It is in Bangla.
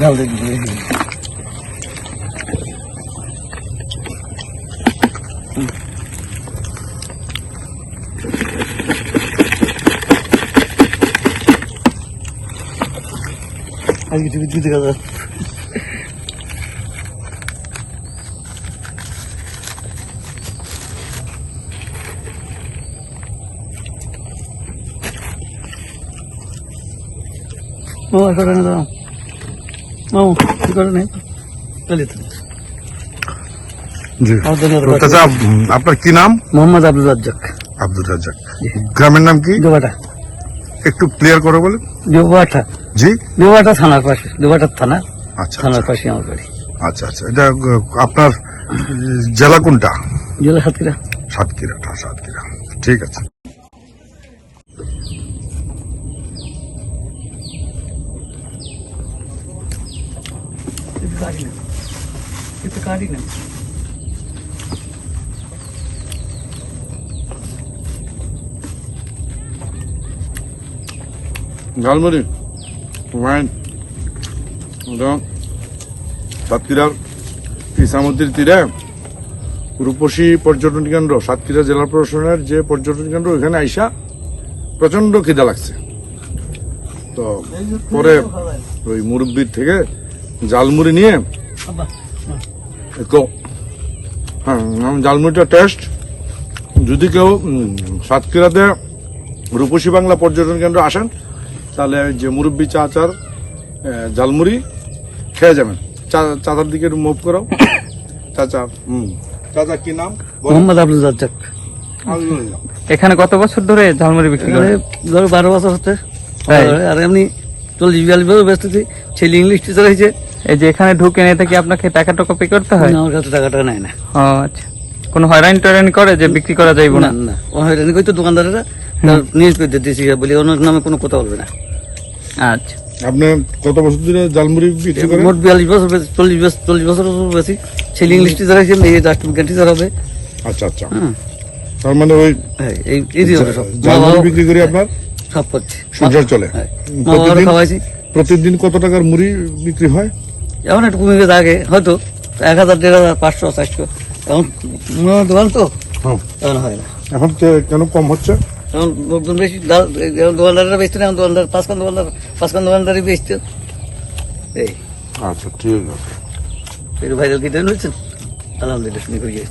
Dal dedi. Hadi gidi gidi gidi kadar. Bu var kadar ne zaman? আপনার কি নাম? মোহাম্মদ আব্দুল রাজ্জাক। আব্দুল রাজ্জাক। গ্রামের নাম কি? একটু ক্লিয়ার করে বলেন। দেবাটা জি। দেবাটা থানার পাশে দেবাটার থানা। আচ্ছা থানার আচ্ছা, পাশে আমার বাড়ি। আচ্ছা আচ্ছা। এটা আপনার জেলা কোনটা? জেলা সাতক্ষীরা। সাতক্ষীরাটা সাতক্ষীরা। ঠিক আছে। একটু কাটি না ঝালমুড়ি ওয়াইন এটা সাতক্ষীরার ইসামুদ্দির তীরে রূপসী পর্যটন কেন্দ্র সাতক্ষীরা জেলা প্রশাসনের যে পর্যটন কেন্দ্র ওইখানে আইসা প্রচণ্ড খিদা লাগছে। তো পরে ওই মুরব্বির থেকে জালমুড়ি নিয়ে? একটু হ্যাঁ জালমুড়িটা টেস্ট যদি কেউ সাতক্ষীরাতে রূপসী বাংলা পর্যটন কেন্দ্র আসেন তাহলে যে মুরব্বী চাচার আহ, ঝালমুড়ি খেয়ে যাবেন। চা- চাচার দিকে একটু মুভ করো। চাচা হুম চাচা কি নাম? মোহাম্মদ আব্দুল রাজ্জাক। এখানে কত বছর ধরে ঝালমুড়ি বিক্রি করে ধরো বারো বছর হচ্ছে। আর এমনি চল্লিশ বিয়াল্লিশ বছর ব্যস্ত ছেলে ইংলিশ টিচার হয়েছে। এই যে এখানে ঢুকে নিয়ে থেকে আপনাকে টাকা টাকা পে করতে হয়? আমার কাছে টাকাটা নেয় না। ও আচ্ছা। কোনো হয়রানি টয়রানি করে যে বিক্রি করা যাইব না? না না। ও হয়রানি করতো দোকানদারেরা নিউজ বলি ওনার নামে কোনো কথা বলবে না। আচ্ছা। আপনি কত বছর ধরে ঝালমুড়ি বিক্রি করেন? মোট বিয়াল্লিশ বছর চল্লিশ বছর চল্লিশ বছর বেশি। ছেলে ইংলিশ টিচার হয়েছে মেয়ে রাষ্ট্রবিজ্ঞান টিচার হবে। আচ্ছা আচ্ছা। তার মানে ওই হ্যাঁ, এই এই বাবা বিক্রি করে আপনার? সব করছে। সংসার চলে। হ্যাঁ। প্রতিদিন কত টাকার মুড়ি বিক্রি হয়? এখন একটু কমে গেছে আগে হয়তো এক হাজার দেড় হাজার পাঁচশো চারশো। এখন দোকান তো? তখন হয় না। এখন কেন কম হচ্ছে? এখন লোকজন বেশি দোকানদাররা বেচতে না এখন দোকানদার পাঁচখান দোকানদার পাঁচখান দোকানদারই বেচতো। এই। আচ্ছা ঠিক আছে। ভাইরাল কি দেন হয়েছেন আলহামদুলিল্লাহ শুনে করিয়ে